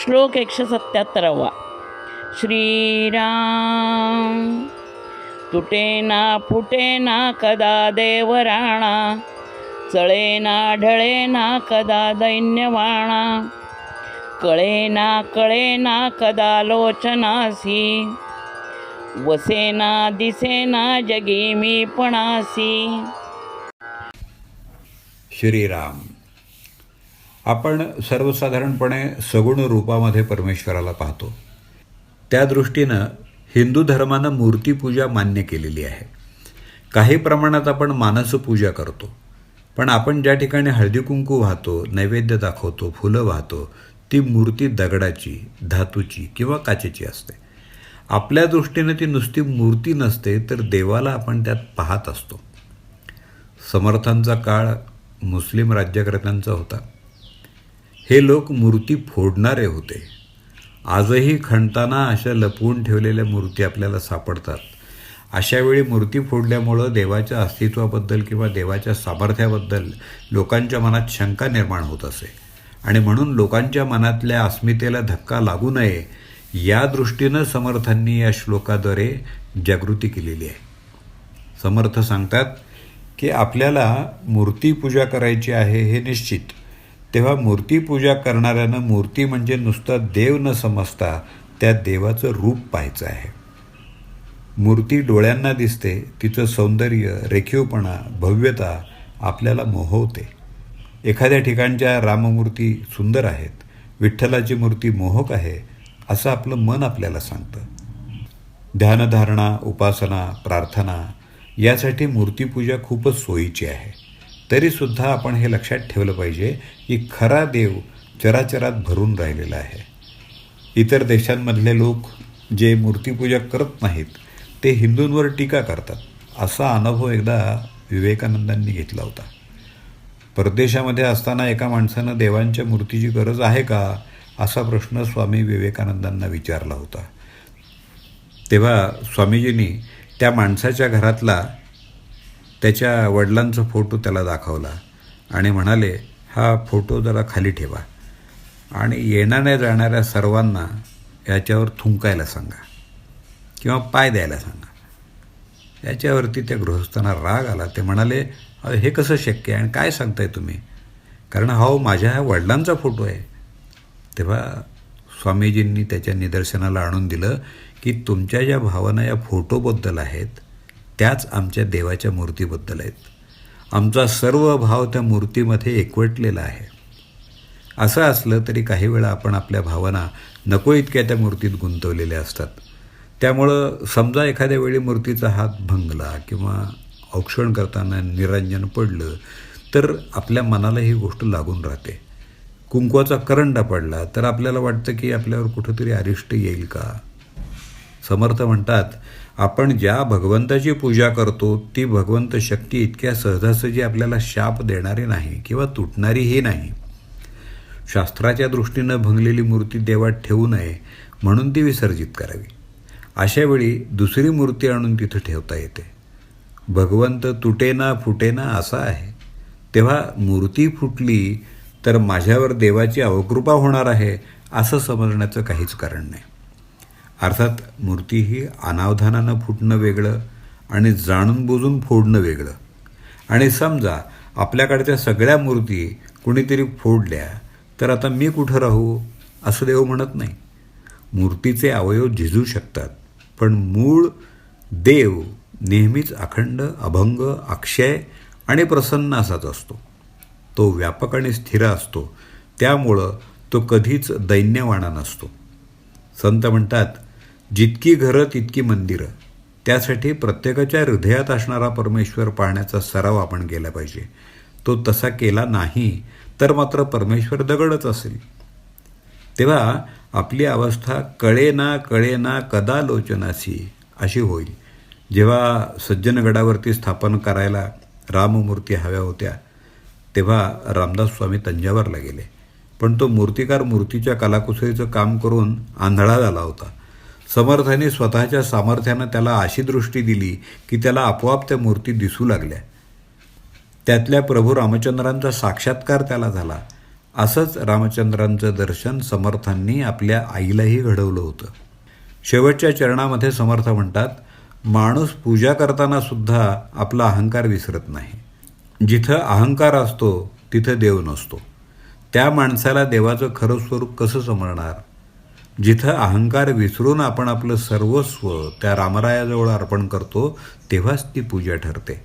श्लोक एकशे सत्याहत्तरावा. श्रीराम तुटेना फुटेना कदा देवराणा चळेना ढळेना कदा दैन्यवाणा कळेना कळेना कदा लोचनासी वसेना दिसेना जगी मी पणासी. श्रीराम आपण सर्वसाधारणपणे सगुण रूपामध्ये परमेश्वराला पाहतो. त्या दृष्टीनं हिंदू धर्मानं मूर्तीपूजा मान्य केलेली आहे. काही प्रमाणात आपण मानसपूजा करतो. पण आपण ज्या ठिकाणी हळदी कुंकू वाहतो नैवेद्य दाखवतो फुलं वाहतो ती मूर्ती दगडाची धातूची किंवा काचेची असते. आपल्या दृष्टीनं ती नुसती मूर्ती नसते तर देवाला आपण त्यात पाहत असतो. समर्थांचा काळ मुस्लिम राज्यकर्त्यांचा होता. हे लोक मूर्ती फोडणारे होते. आजही खणताना अशा लपवून ठेवलेल्या मूर्ती आपल्याला सापडतात. अशावेळी मूर्ती फोडल्यामुळं देवाच्या अस्तित्वाबद्दल किंवा देवाच्या सामर्थ्याबद्दल लोकांच्या मनात शंका निर्माण होत असे. आणि म्हणून लोकांच्या मनातल्या अस्मितेला धक्का लागू नये या दृष्टीनं समर्थांनी या श्लोकाद्वारे जागृती केलेली आहे. समर्थ सांगतात की आपल्याला मूर्तीपूजा करायची आहे हे निश्चित. तेव्हा मूर्तीपूजा करणाऱ्यानं मूर्ती म्हणजे नुसतं देव न समजता त्या देवाचं रूप पाहायचं आहे. मूर्ती डोळ्यांना दिसते तिचं सौंदर्य रेखीवपणा भव्यता आपल्याला मोहवते. एखाद्या ठिकाणच्या राममूर्ती सुंदर आहेत विठ्ठलाची मूर्ती मोहक आहे असं आपलं मन आपल्याला सांगतं. ध्यानधारणा उपासना प्रार्थना यासाठी मूर्तीपूजा खूपच सोयीची आहे. तरीसुद्धा आपण हे लक्षात ठेवलं पाहिजे की खरा देव चराचरात भरून राहिलेला आहे. इतर देशांमधले लोक जे मूर्तीपूजा करत नाहीत ते हिंदूंवर टीका करतात. असा अनुभव एकदा विवेकानंदांनी घेतला होता. परदेशामध्ये असताना एका माणसानं देवांच्या मूर्तीची गरज आहे का असा प्रश्न स्वामी विवेकानंदांना विचारला होता. तेव्हा स्वामीजींनी त्या माणसाच्या घरातला त्याच्या वडिलांचा फोटो त्याला दाखवला आणि म्हणाले हा फोटो जरा खाली ठेवा आणि येणाऱ्या जाणाऱ्या सर्वांना याच्यावर थुंकायला सांगा किंवा पाय द्यायला सांगा. याच्यावरती त्या गृहस्थांना राग आला. ते म्हणाले हे कसं शक्य आहे आणि काय सांगताय तुम्ही? कारण हा हो माझ्या ह्या वडिलांचा फोटो आहे. तेव्हा स्वामीजींनी त्याच्या निदर्शनाला आणून दिलं की तुमच्या ज्या भावना या फोटोबद्दल आहेत त्याच आमच्या देवाच्या मूर्तीबद्दल आहेत. आमचा सर्व भाव त्या मूर्तीमध्ये एकवटलेला आहे. असं असलं तरी काही वेळा आपण आपल्या भावना नको इतक्या त्या मूर्तीत गुंतवलेल्या असतात. त्यामुळं समजा एखाद्या वेळी मूर्तीचा हात भंगला किंवा औक्षण करताना निरंजन पडलं तर आपल्या मनाला ही गोष्ट लागून राहते. कुंकवाचा करंडा पडला तर आपल्याला वाटतं की आपल्यावर कुठंतरी अरिष्ट येईल का? समर्थ म्हणतात आपण ज्या भगवंताची पूजा करतो ती भगवंत शक्ती इतक्या सहजासहजी आपल्याला शाप देणारी नाही किंवा तुटणारीही नाही. शास्त्राच्या दृष्टीनं भंगलेली मूर्ती देवात ठेवू नये म्हणून ती विसर्जित करावी. अशा वेळी दुसरी मूर्ती आणून तिथं ठेवता येते. भगवंत तुटेना फुटेना असा आहे. तेव्हा मूर्ती फुटली तर माझ्यावर देवाची अवकृपा होणार आहे असं समजण्याचं काहीच कारण नाही. अर्थात मूर्ती ही अनावधानानं फुटणं वेगळं आणि जाणून बुजून फोडणं वेगळं. आणि समजा आपल्याकडच्या सगळ्या मूर्ती कुणीतरी फोडल्या तर आता मी कुठं राहू? असं देव म्हणत नाही. मूर्तीचे अवयव झिजू शकतात पण मूळ देव नेहमीच अखंड अभंग अक्षय आणि प्रसन्न असाच असतो. तो व्यापक आणि स्थिर असतो. त्यामुळं तो कधीच दैन्यवाणा नसतो. संत म्हणतात जितकी घरं तितकी मंदिरं. त्यासाठी प्रत्येकाच्या हृदयात असणारा परमेश्वर पाहण्याचा सराव आपण केला पाहिजे. तो तसा केला नाही तर मात्र परमेश्वर दगडच असेल. तेव्हा आपली अवस्था कळेना कळेना कदा लोचनासी अशी होईल. जेव्हा सज्जनगडावरती स्थापन करायला राममूर्ती हव्या होत्या तेव्हा रामदास स्वामी तंजावरला गेले. पण तो मूर्तिकार मूर्तीच्या कलाकुसरीचं काम करून आंधळा झाला होता. समर्थाने स्वतःच्या सामर्थ्यानं त्याला अशी दृष्टी दिली की त्याला आपोआप त्या मूर्ती दिसू लागल्या. त्यातल्या प्रभू रामचंद्रांचा साक्षात्कार त्याला झाला. असंच रामचंद्रांचं दर्शन समर्थांनी आपल्या आईलाही घडवलं होतं. शेवटच्या चरणामध्ये समर्थ म्हणतात माणूस पूजा करताना सुद्धा आपला अहंकार विसरत नाही. जिथं अहंकार असतो तिथं देव नसतो. त्या माणसाला देवाचं खरं स्वरूप कसं समजणार? जिथं अहंकार विसरून आपण आपलं सर्वस्व त्या रामरायाजवळ अर्पण करतो तेव्हाच ती पूजा ठरते.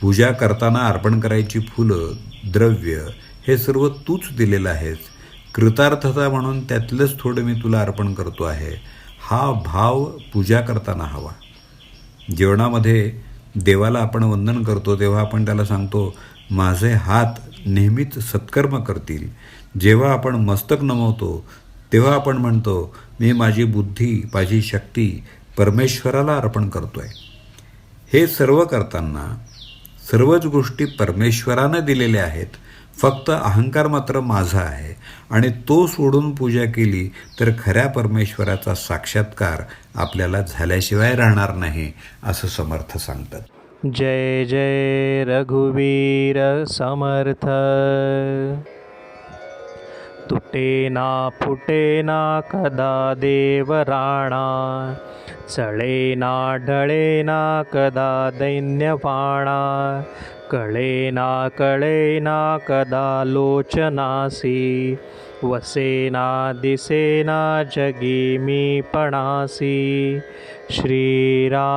पूजा करताना अर्पण करायची फुलं द्रव्य हे सर्व तूच दिलेलं आहेस. कृतार्थता म्हणून त्यातलंच थोडं मी तुला अर्पण करतो आहे. हा भाव पूजा करताना हवा. जेवणामध्ये देवाला आपण वंदन करतो तेव्हा आपण त्याला सांगतो माझे हात नेहमीच सत्कर्म करतील. जेव्हा आपण मस्तक नमवतो तेव्हा आपण म्हणतो मी माझी बुद्धी माझी शक्ती परमेश्वराला अर्पण करतो आहे हे सर्व करताना सर्वच गोष्टी परमेश्वरानं दिलेल्या आहेत. फक्त अहंकार मात्र माझा आहे आणि तो सोडून पूजा केली तर खऱ्या परमेश्वराचा साक्षात्कार आपल्याला झाल्याशिवाय राहणार नाही असं समर्थ सांगतात. जय जय रघुवीर समर्थ. तुटेना फुटेना कदा देवराणा चळेना ढळेना कदा दैन्यपाणा कळेना कळेना कदा लोचनासि वसेना दिसेना दिशेना जगिमीपणासि श्रीरा